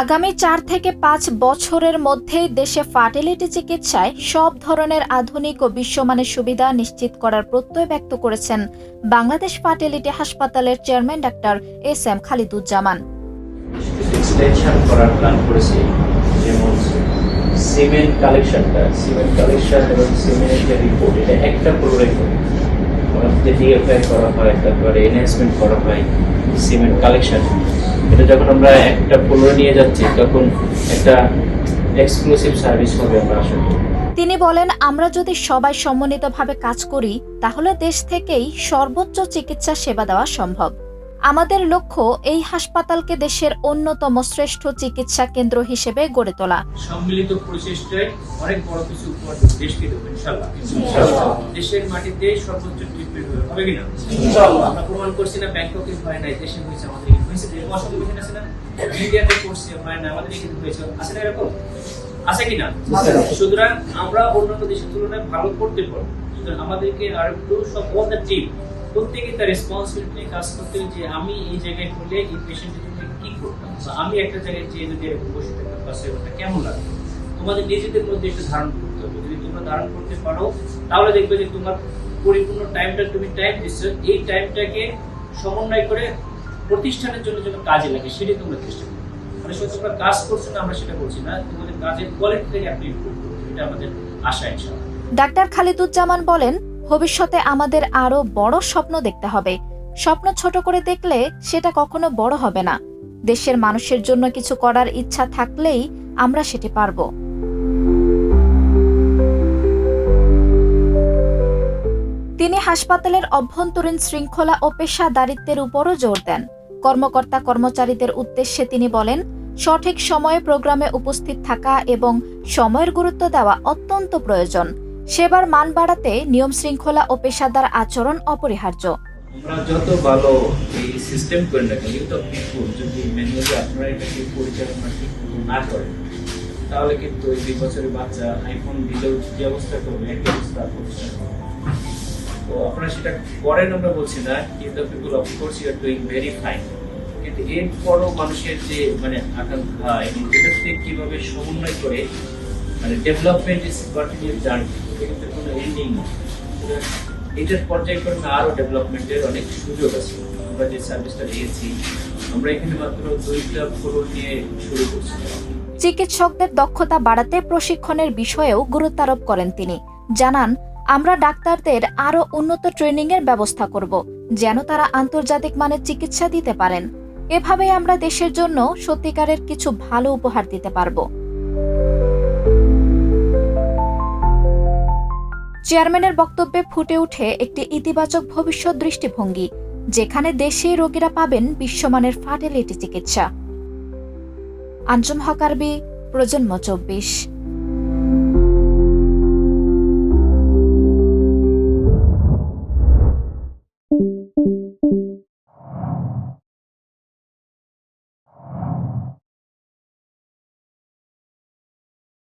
আগামী চার থেকে পাঁচ বছরের মধ্যেই দেশে ফার্টিলিটি চিকিৎসায় সব ধরনের আধুনিক ও বিশ্বমানের সুবিধা নিশ্চিত করার প্রত্যয় ব্যক্ত করেছেন বাংলাদেশ ফার্টিলিটি হাসপাতালের chairman doctor S M Khaliduzzaman. Extension করার প্ল্যান করেছি, যেমন সিমেন্ট কালেকশনটা সিমেন্ট কালেকশন এবং সিমেন্টের রিপোর্ট এটা একটা ওনার ডিএফআই করা হয়, তারপরে এনহ্যান্সমেন্ট করা হয় সিমেন্ট কালেকশন এটা যখন আমরা একটা নিয়ে যাচ্ছি, তখন একটা এক্সক্লুসিভ সার্ভিস হবে আমরা তিনি বলেন, আমরা যদি সবাই সমন্বিতভাবে কাজ করি, তাহলে দেশ থেকেই সর্বোচ্চ চিকিৎসা সেবা দেওয়া সম্ভব। আমাদের লক্ষ্য এই হাসপাতালকে দেশের অন্যতম শ্রেষ্ঠ চিকিৎসা কেন্দ্র হিসেবে গড়ে তোলা। সম্মিলিত প্রচেষ্টায় অনেক বড় কিছু উপহার দেশকে দেবো ইনশাল্লাহ দেশের মাটিতে সর্বোচ্চ ট্রিটমেন্ট হবে কিনা? আমরা প্রমাণ করছি না ব্যাংককে হয় নাই দেশে হয়েছে আমাদের হয়েছে এরকম আছে না? ইন্ডিয়াতে করছে হয় না আমাদের এখানে হয়েছে আছে না এরকম? আছে কিনা? সুতরাং আমরা অন্যান্য দেশের তুলনায় ভালো করতে পারব। সুতরাং আমাদেরকে আর একটু সব অল দ্য টিম প্রত্যেকে তার রেসপন্সিবিলিটি নিয়ে কাজ করতে যে আমি এই জায়গায় হলে এই পেশেন্টের জন্য কি করতাম? বা আমি একটা জায়গায় যেয়ে যদি এরকম বসে থাকতাম পাশে ওটা কেমন লাগবে তোমাদের নিজেদের মধ্যে একটা ধারণ করতে হবে। যদি তোমরা ধারণ করতে পারো, তাহলে দেখবে যে তোমার পরিপূর্ণ টাইমটা তুমি টাইম দিচ্ছ। এই টাইমটাকে সমন্বয় করে প্রতিষ্ঠানের জন্য যেন কাজে লাগে, সেটাই তোমরা চেষ্টা করো। মানে শুধু তোমরা কাজ করছ না, আমরা সেটা বলছি না। তোমাদের কাজের কোয়ালিটিটাকে আপনি ইমপ্রুভ করবে এটা আমাদের আশা, ইনশাআল্লাহ। ডাক্তার খালিদুজ্জামান বলেন ভবিষ্যতে আমাদের আরও বড় স্বপ্ন দেখতে হবে। স্বপ্ন ছোট করে দেখলে সেটা কখনো বড় হবে না। দেশের মানুষের জন্য কিছু করার ইচ্ছা থাকলেই আমরা সেটি পারব। তিনি হাসপাতালের অভ্যন্তরীণ শৃঙ্খলা ও পেশাদারিত্বের উপরও জোর দেন। কর্মকর্তা কর্মচারীদের উদ্দেশ্যে তিনি বলেন, সঠিক সময়ে প্রোগ্রামে উপস্থিত থাকা এবং সময়ের গুরুত্ব দেওয়া অত্যন্ত প্রয়োজন। সেবার মান বাড়াতে নিয়ম শৃঙ্খলা ও পেশাদার আচরণ অপরিহার্য। যত ভালো সিস্টেম না পিপুল যদি ম্যানুয়ালি আপনারা এটাকে পরিচালনা ঠিক না করেন, তাহলে কিন্তু দুই বছরের বাচ্চা আইফোন অবস্থা করবে? অবস্থা তো আপনারা সেটা করেন আমরা বলছি না, কিন্তু people of course you are doing very fine কিন্তু এরপরও মানুষের যে মানে আকাঙ্ক্ষা এবং এটার কীভাবে সমন্বয় করে মানে ডেভেলপমেন্ট ইজ কন্টিনিউ জার্নি এটা কোনো এন্ডিং সুতরাং এটার পর্যায়ক্রমে আরও ডেভেলপমেন্টের অনেক সুযোগ আছে। আমরা যে সার্ভিসটা দিয়েছি, আমরা এখানে মাত্র দুইটা ফ্লোর নিয়ে শুরু করছি। চিকিৎসকদের দক্ষতা বাড়াতে প্রশিক্ষণের বিষয়েও গুরুত্ব আরোপ করেন তিনি। জানান, আমরা ডাক্তারদের আরও উন্নত ট্রেনিং এর ব্যবস্থা করব, যেন তারা আন্তর্জাতিক মানের চিকিৎসা দিতে পারেন। এভাবেই আমরা দেশের জন্য সত্যিকারের কিছু ভালো উপহার দিতে পারব। চেয়ারম্যানের বক্তব্যে ফুটে উঠে একটি ইতিবাচক ভবিষ্যৎ দৃষ্টিভঙ্গি, যেখানে দেশে রোগীরা পাবেন বিশ্বমানের ফার্টিলিটি চিকিৎসা। আঞ্জুম হকারবি, প্রজন্ম চব্বিশ।